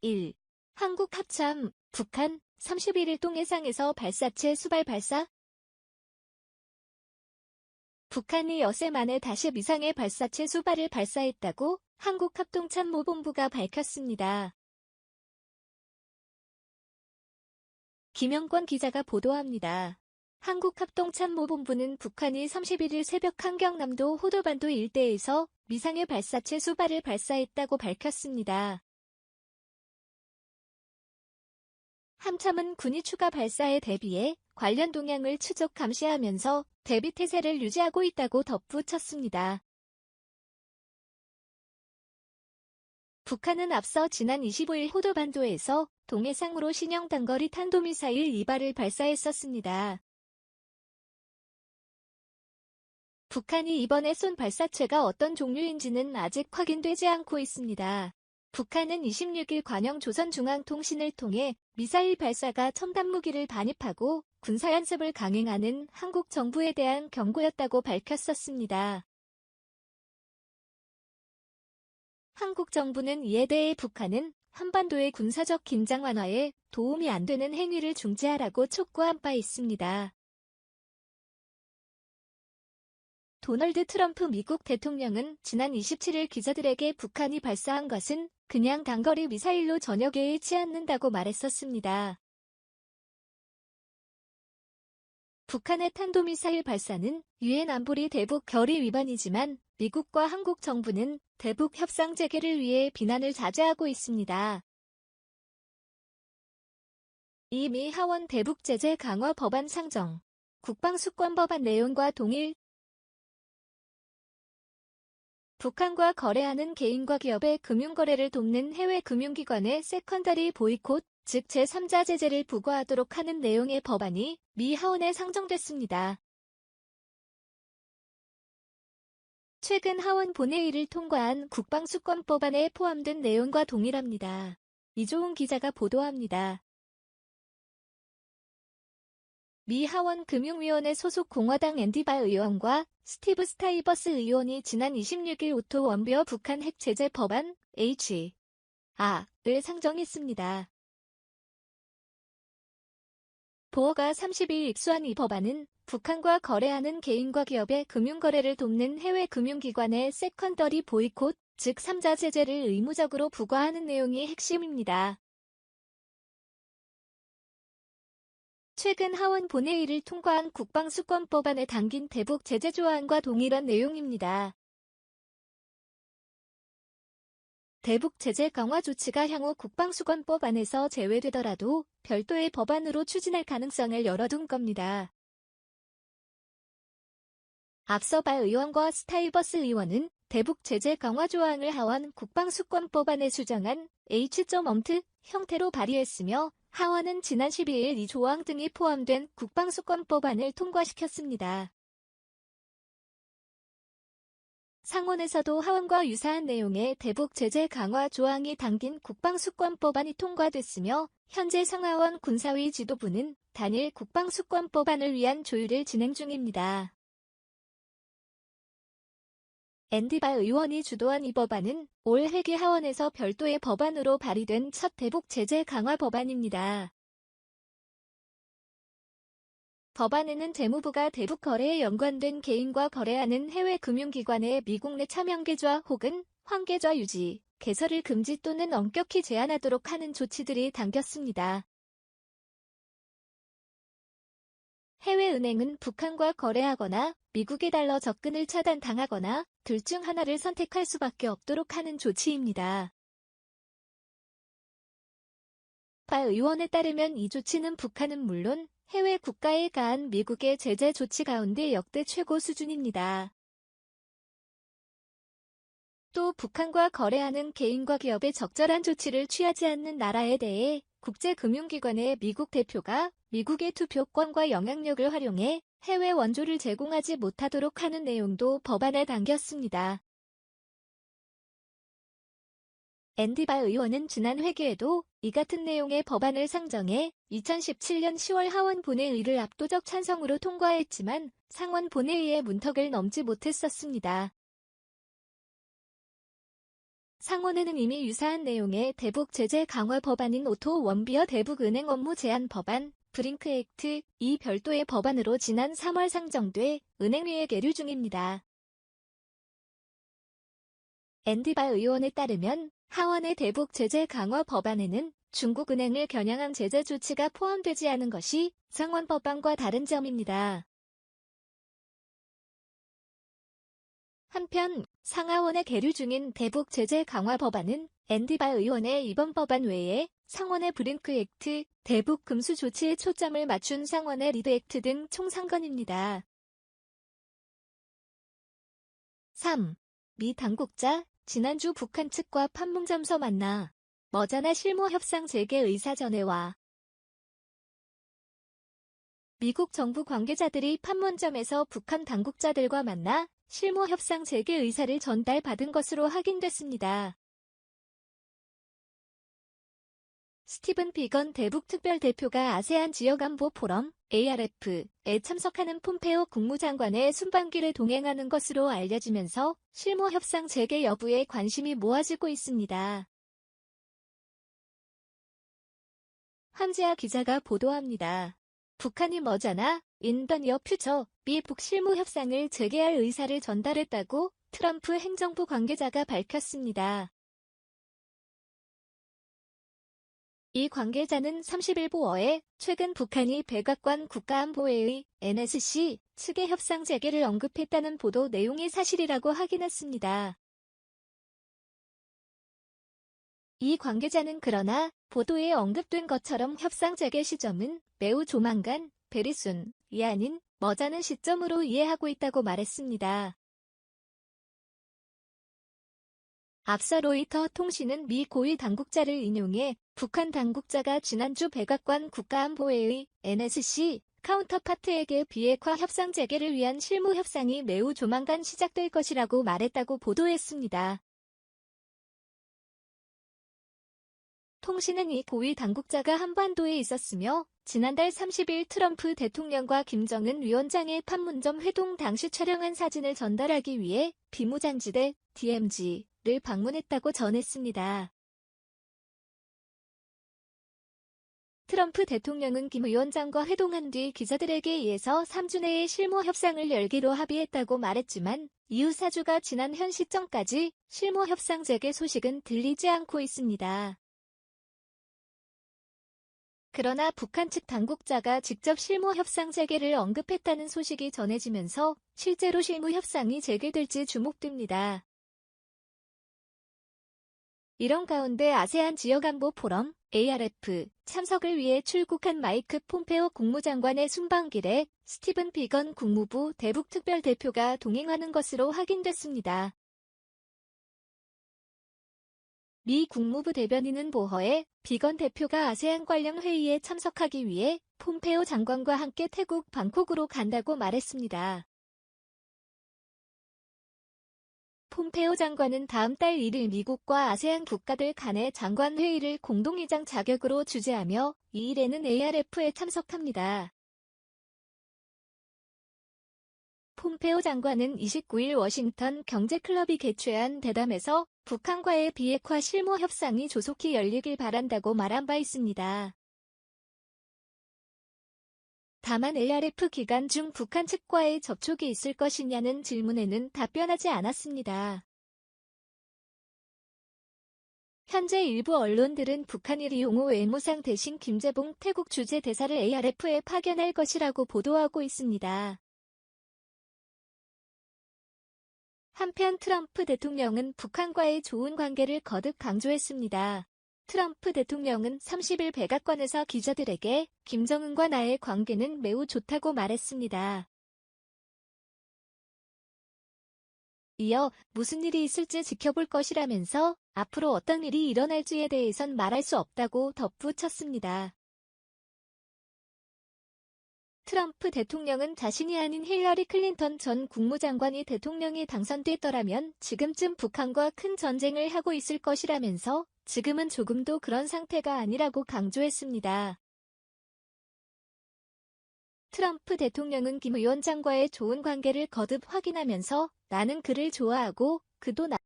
일 한국 합참, 북한 31일 동해상에서 발사체 수발 발사? 북한이 엿새 만에 다시 미상의 발사체 수발을 발사했다고 한국합동참모본부가 밝혔습니다. 김영권 기자가 보도합니다. 한국합동참모본부는 북한이 31일 새벽 한경남도 호도반도 일대에서 미상의 발사체 수발을 발사했다고 밝혔습니다. 함참은 군이 추가 발사에 대비해 관련 동향을 추적 감시하면서 대비 태세를 유지하고 있다고 덧붙였습니다. 북한은 앞서 지난 25일 호도반도에서 동해상으로 신형 단거리 탄도미사일 2발을 발사했었습니다. 북한이 이번에 쏜 발사체가 어떤 종류인지는 아직 확인되지 않고 있습니다. 북한은 26일 관영 조선중앙통신을 통해 미사일 발사가 첨단 무기를 반입하고 군사연습을 강행하는 한국 정부에 대한 경고였다고 밝혔었습니다. 한국 정부는 이에 대해 북한은 한반도의 군사적 긴장 완화에 도움이 안 되는 행위를 중지하라고 촉구한 바 있습니다. 도널드 트럼프 미국 대통령은 지난 27일 기자들에게 북한이 발사한 것은 그냥 단거리 미사일로 전혀 개의치 않는다고 말했었습니다. 북한의 탄도미사일 발사는 유엔 안보리 대북 결의 위반이지만 미국과 한국 정부는 대북 협상 재개를 위해 비난을 자제하고 있습니다. 이미 하원 대북 제재 강화 법안 상정, 국방수권 법안 내용과 동일 북한과 거래하는 개인과 기업의 금융거래를 돕는 해외 금융기관의 세컨더리 보이콧, 즉 제3자 제재를 부과하도록 하는 내용의 법안이 미 하원에 상정됐습니다. 최근 하원 본회의를 통과한 국방수권 법안에 포함된 내용과 동일합니다. 이조은 기자가 보도합니다. 미 하원 금융위원회 소속 공화당 앤디바 의원과 스티브 스타이버스 의원이 지난 26일 오토 원베어 북한 핵 제재 법안 H. 아를 상정했습니다. 보어가 30일 입수한 이 법안은 북한과 거래하는 개인과 기업의 금융거래를 돕는 해외 금융기관의 세컨더리 보이콧, 즉 3자 제재를 의무적으로 부과하는 내용이 핵심입니다. 최근 하원 본회의를 통과한 국방수권 법안에 담긴 대북 제재 조항과 동일한 내용입니다. 대북 제재 강화 조치가 향후 국방수권법 안에서 제외되더라도 별도의 법안으로 추진할 가능성을 열어둔 겁니다. 앞서 발 의원과 스타이버스 의원은 대북 제재 강화 조항을 하원 국방수권법안에 수정한 H.엄트 형태로 발의했으며 하원은 지난 12일 이 조항 등이 포함된 국방수권법안을 통과시켰습니다. 상원에서도 하원과 유사한 내용의 대북 제재 강화 조항이 담긴 국방수권법안이 통과됐으며 현재 상하원 군사위 지도부는 단일 국방수권법안을 위한 조율을 진행 중입니다. 앤디바 의원이 주도한 이 법안은 올 회기 하원에서 별도의 법안으로 발의된 첫 대북 제재 강화 법안입니다. 법안에는 재무부가 대북 거래에 연관된 개인과 거래하는 해외 금융기관의 미국 내 차명계좌 혹은 환계좌 유지, 개설을 금지 또는 엄격히 제한하도록 하는 조치들이 담겼습니다. 해외은행은 북한과 거래하거나 미국의 달러 접근을 차단당하거나 둘 중 하나를 선택할 수밖에 없도록 하는 조치입니다. 바 의원에 따르면 이 조치는 북한은 물론 해외 국가에 가한 미국의 제재 조치 가운데 역대 최고 수준입니다. 또 북한과 거래하는 개인과 기업의 적절한 조치를 취하지 않는 나라에 대해 국제금융기관의 미국 대표가 미국의 투표권과 영향력을 활용해 해외 원조를 제공하지 못하도록 하는 내용도 법안에 담겼습니다. 앤디바 의원은 지난 회기에도 이 같은 내용의 법안을 상정해 2017년 10월 하원 본회의를 압도적 찬성으로 통과했지만 상원 본회의의 문턱을 넘지 못했었습니다. 상원에는 이미 유사한 내용의 대북 제재 강화 법안인 오토 원비어 대북 은행 업무 제한 법안, 브링크 액트, 이 별도의 법안으로 지난 3월 상정돼 은행위에 계류 중입니다. 앤디바 의원에 따르면 하원의 대북 제재 강화 법안에는 중국은행을 겨냥한 제재 조치가 포함되지 않은 것이 상원 법안과 다른 점입니다. 한편 상하원에 계류 중인 대북 제재 강화 법안은 앤디바 의원의 이번 법안 외에 상원의 브링크 액트, 대북 금수 조치에 초점을 맞춘 상원의 리드 액트 등총 3건입니다. 3. 미 당국자 지난주 북한 측과 판문점서 만나 머자나 실무 협상 재개 의사 전해와 미국 정부 관계자들이 판문점에서 북한 당국자들과 만나 실무 협상 재개 의사를 전달받은 것으로 확인됐습니다. 스티븐 비건 대북 특별대표가 아세안 지역안보 포럼 ARF에 참석하는 폼페오 국무장관의 순방길에 동행하는 것으로 알려지면서 실무 협상 재개 여부에 관심이 모아지고 있습니다. 한지아 기자가 보도합니다. 북한이 머자나 인던이어 퓨처 미북 실무 협상을 재개할 의사를 전달했다고 트럼프 행정부 관계자가 밝혔습니다. 이 관계자는 31보어에 최근 북한이 백악관 국가안보회의 NSC 측의 협상 재개를 언급했다는 보도 내용이 사실이라고 확인했습니다. 이 관계자는 그러나 보도에 언급된 것처럼 협상 재개 시점은 매우 조만간 베리순, 이 아닌 머자는 시점으로 이해하고 있다고 말했습니다. 앞서 로이터 통신은 미 고위 당국자를 인용해 북한 당국자가 지난주 백악관 국가안보회의 NSC 카운터파트에게 비핵화 협상 재개를 위한 실무 협상이 매우 조만간 시작될 것이라고 말했다고 보도했습니다. 통신은 이 고위 당국자가 한반도에 있었으며 지난달 30일 트럼프 대통령과 김정은 위원장의 판문점 회동 당시 촬영한 사진을 전달하기 위해 비무장지대 DMZ 를 방문했다고 전했습니다. 트럼프 대통령은 김 위원장과 회동한 뒤 기자들에게 의해서 3주 내에 실무 협상을 열기로 합의했다고 말했지만 이후 사주가 지난 현 시점까지 실무 협상 재개 소식은 들리지 않고 있습니다. 그러나 북한 측 당국자가 직접 실무 협상 재개를 언급했다는 소식이 전해지면서 실제로 실무 협상이 재개될지 주목됩니다. 이런 가운데 아세안 지역안보 포럼 ARF 참석을 위해 출국한 마이크 폼페오 국무장관의 순방길에 스티븐 비건 국무부 대북특별대표가 동행하는 것으로 확인됐습니다. 미 국무부 대변인은 보허에 비건 대표가 아세안 관련 회의에 참석하기 위해 폼페오 장관과 함께 태국 방콕으로 간다고 말했습니다. 폼페오 장관은 다음 달 1일 미국과 아세안 국가들 간의 장관 회의를 공동의장 자격으로 주재하며 이 일에는 ARF에 참석합니다. 폼페오 장관은 29일 워싱턴 경제클럽이 개최한 대담에서 북한과의 비핵화 실무 협상이 조속히 열리길 바란다고 말한 바 있습니다. 다만 ARF 기간 중 북한 측과의 접촉이 있을 것이냐는 질문에는 답변하지 않았습니다. 현재 일부 언론들은 북한이 리용호 외무상 대신 김재봉 태국 주재 대사를 ARF에 파견할 것이라고 보도하고 있습니다. 한편 트럼프 대통령은 북한과의 좋은 관계를 거듭 강조했습니다. 트럼프 대통령은 30일 백악관에서 기자들에게 김정은과 나의 관계는 매우 좋다고 말했습니다. 이어 무슨 일이 있을지 지켜볼 것이라면서 앞으로 어떤 일이 일어날지에 대해선 말할 수 없다고 덧붙였습니다. 트럼프 대통령은 자신이 아닌 힐러리 클린턴 전 국무장관이 대통령이 당선됐더라면 지금쯤 북한과 큰 전쟁을 하고 있을 것이라면서 지금은 조금도 그런 상태가 아니라고 강조했습니다. 트럼프 대통령은 김 위원장과의 좋은 관계를 거듭 확인하면서 나는 그를 좋아하고 그도 나